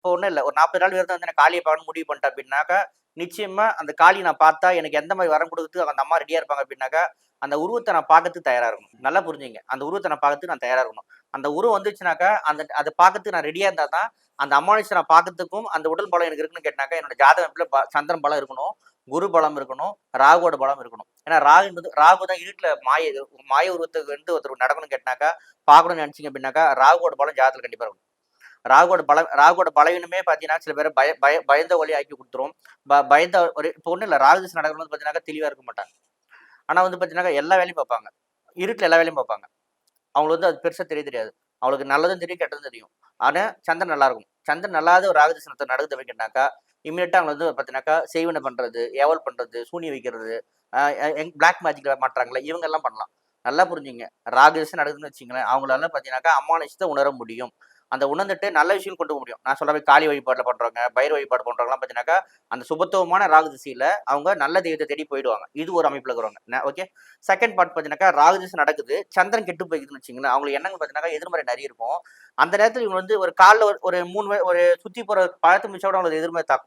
இப்போ ஒன்றும் இல்லை. ஒரு நாற்பது நாள் விரதம் வந்து நான் காளியை பார்க்கணும் முடிவு பண்ணிட்டேன் அப்படின்னாக்கா நிச்சயமா அந்த காளியை நான் பார்த்தா எனக்கு எந்த மாதிரி வரம் கொடுத்து அந்த அம்மா ரெடியாக இருப்பாங்க அப்படின்னாக்கா அந்த உருவத்தை நான் பார்க்கறதுக்கு தயாராக இருக்கணும். நல்லா புரிஞ்சுங்க. அந்த உருவத்தை நான் பார்க்கறதுக்கு நான் தயாராக இருக்கணும். அந்த உருவம் வந்துச்சுனாக்கா அந்த அதை பார்க்கறதுக்கு நான் ரெடியாக இருந்தால் தான் அந்த அமானுஷத்தை நான் பார்க்கறதுக்கும் அந்த உடல் பலம் எனக்கு இருக்குன்னு கேட்டாக்கா என்னோட ஜாதகத்துல சந்திரன் பலம் இருக்கணும் குரு பலம் இருக்கணும் ராகுவோட பலம் இருக்கணும். ஏன்னா ராகு என்பது ராகு தான் இருட்டில் மாய மாய உருவத்துக்கு வந்து ஒருத்தர் நடக்கணும்னு கேட்டாக்கா பார்க்கணும்னு நினச்சிங்க அப்படின்னாக்கா ராகுவோட பலம் ஜாதத்தில் கண்டிப்பாக இருக்கணும். ராகுவோட பல ராகுவோட பலவீனமே பார்த்தீங்கன்னா சில பேர் பய பய பயந்த ஒளி ஆக்கி கொடுத்துரும். ப பயந்த ஒரு இப்போ ஒன்றும் இல்லை. ராகுதிசை நடக்கிறது வந்து பார்த்தீங்கன்னா தெளிவாக இருக்க மாட்டாங்க. ஆனால் வந்து பார்த்தீங்கன்னா எல்லா வேலையும் பார்ப்பாங்க இருட்டில் எல்லா வேலையும் பார்ப்பாங்க அவங்களுக்கு வந்து அது பெருசாக தெரிய தெரியாது. அவங்களுக்கு நல்லதும் தெரியும் கெட்டதும் தெரியும். ஆனால் சந்திரன் நல்லா இருக்கும். சந்திரன் நல்லாத ஒரு ராகுதிசனத்தை நடக்குது வைக்கிட்டாக்கா இம்மிடியட்டாக அவங்க வந்து பார்த்தீங்கன்னாக்கா செய்வனை பண்ணுறது ஏவல் பண்ணுறது சூனி வைக்கிறது பிளாக் மேஜிக்கில் மாட்டுறாங்களே இவங்க எல்லாம் பண்ணலாம். நல்லா புரிஞ்சுங்க. ராகுதிசம் நடக்குதுன்னு வச்சுங்களேன் அவங்களால பார்த்தீங்கன்னாக்கா அமானுஷத்தை உணர முடியும். அந்த உணர்ந்துட்டு நல்ல விஷயம் கொண்டு போக முடியும். நான் சொல்ற மாதிரி காளி வழிபாட்டில் பண்ணுறவங்க பயிர் வழிபாடு பண்றவங்கலாம் பார்த்தீங்கன்னாக்கா அந்த சுபத்துவமான ராகு திசையில அவங்க நல்ல தெய்வத்தை தேடி போயிடுவாங்க. இது ஒரு அமைப்பில் இருக்கிறவங்க. ஓகே செகண்ட் பார்ட் பார்த்தீங்கன்னாக்கா ராகு திசை நடக்குது சந்திரன் கெட்டு போய்க்குதுன்னு வச்சுங்களேன் அவங்களுக்கு எண்ணங்கள் பார்த்தீங்கன்னா எதிர்மறை நிறைய இருக்கும். அந்த நேரத்தில் இவங்க வந்து ஒரு காலில் ஒரு மூணு ஒரு சுற்றி போகிற பழத்து மிச்சோட அவங்களுக்கு எதிர்மறை தாக்கும்.